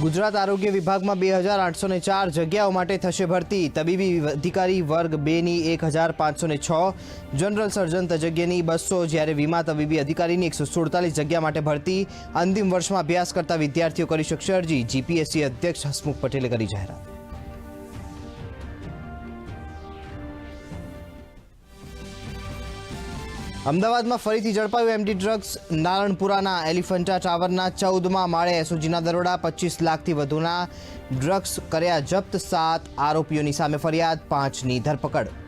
ગુજરાત આરોગ્ય વિભાગમાં બે હજાર આઠસો ને ચાર જગ્યાઓ માટે થશે ભરતી. તબીબી અધિકારી વર્ગ બેની એક હજાર પાંચસો ને છ. જનરલ સર્જન તજજ્ઞની બસો. જ્યારે વીમા તબીબી અધિકારીની એકસો સુડતાલીસ જગ્યા માટે ભરતી. અંતિમ વર્ષમાં અભ્યાસ કરતા વિદ્યાર્થીઓ કરી શકશે અરજી. જીપીએસસી અધ્યક્ષ હસમુખ પટેલે કરી જાહેરાત. અમદાવાદમાં ફરીથી ઝડપાયું એમડી ડ્રગ્સ નારણપુરાના એલિફન્ટા ટાવરના ચૌદમાં માળે એસઓજીના દરોડા પચીસ લાખથી વધુના ડ્રગ્સ કર્યા જપ્ત સાત આરોપીઓની સામે ફરિયાદ પાંચની ધરપકડ.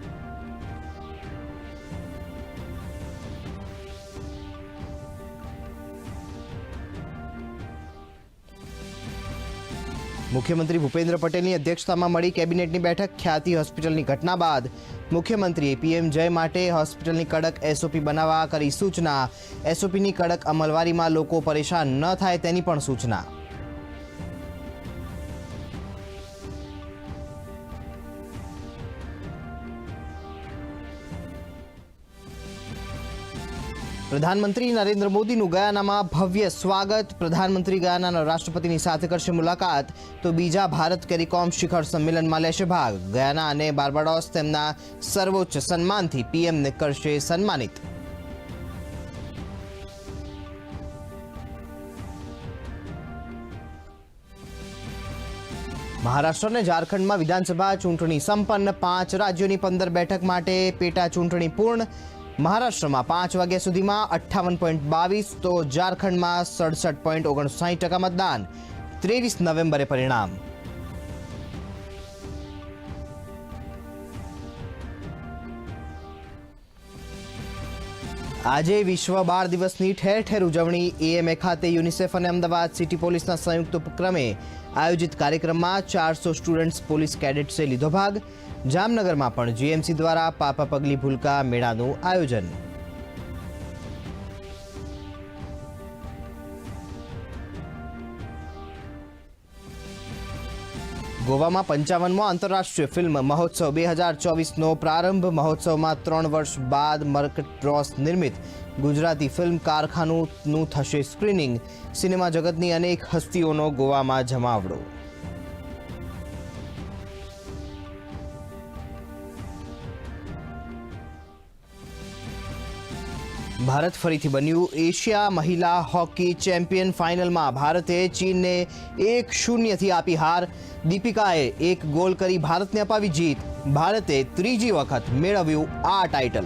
મુખ્યમંત્રી ભૂપેન્દ્ર પટેલની અધ્યક્ષતામાં મળી કેબિનેટની બેઠક, ખ્યાતિ હોસ્પિટલની ઘટના બાદ મુખ્યમંત્રીએ પીએમ જય માટે હોસ્પિટલની કડક એસઓપી બનાવવા કરી સૂચના. એસઓપીની કડક અમલવારીમાં લોકો પરેશાન ન થાય તેની પણ સૂચના. પ્રધાનમંત્રી નરેન્દ્ર મોદીનું ગયાનામાં ભવ્ય સ્વાગત. પ્રધાનમંત્રી ગયાનાના રાષ્ટ્રપતિની સાથે કરશે મુલાકાત. તો બીજા ભારત કેરીકોમ શિખર સંમેલનમાં લેશે ભાગ. ગયાના અને બાર્બાડોસ તેમના સર્વોચ્ચ સન્માનથી પીએમને કરશે સન્માનિત. મહારાષ્ટ્ર અને ઝારખંડમાં વિધાનસભા ચૂંટણી સંપન્ન. પાંચ રાજ્યોની પંદર બેઠક માટે પેટા ચૂંટણી પૂર્ણ. મહારાષ્ટ્રમાં પાંચ વાગ્યા સુધીમાં અઠ્ઠાવન પોઈન્ટ બાવીસ, તો ઝારખંડમાં સડસઠ પોઈન્ટ ઓગણસાઠ ટકા મતદાન. ત્રેવીસ નવેમ્બરે પરિણામ. આજે વિશ્વ બાળ દિવસની ઠેર ઠેર ઉજવણી. એએમએ ખાતે યુનિસેફ અને અમદાવાદ સિટી પોલીસના સંયુક્ત ઉપક્રમે આયોજિત કાર્યક્રમમાં ચારસો સ્ટુડન્ટ્સ પોલીસ કેડેટ્સે લીધો ભાગ. જામનગરમાં પણ જીએમસી દ્વારા પાપા પગલી ભૂલકા મેળાનું આયોજન. ગોવામાં પંચાવનમો આંતરરાષ્ટ્રીય ફિલ્મ મહોત્સવ બે હજાર ચોવીસનો પ્રારંભ. મહોત્સવમાં ત્રણ વર્ષ બાદ મર્કટ રોસ નિર્મિત. ગુજરાતી ફિલ્મ કારખાનુંનું થશે સ્ક્રીનિંગ. સિનેમા જગતની અનેક હસ્તીઓનો ગોવામાં જમાવડો. ભારત ફરીથી બન્યું. એશિયા મહિલા હોકી ચેમ્પિયન ફાઇનલમાં ભારતે ચીનને એક શૂન્યથી આપી હાર. દીપિકાએ એક ગોલ કરી ભારતને અપાવી જીત. ભારતે ત્રીજી વખત મેળવ્યું આ ટાઇટલ.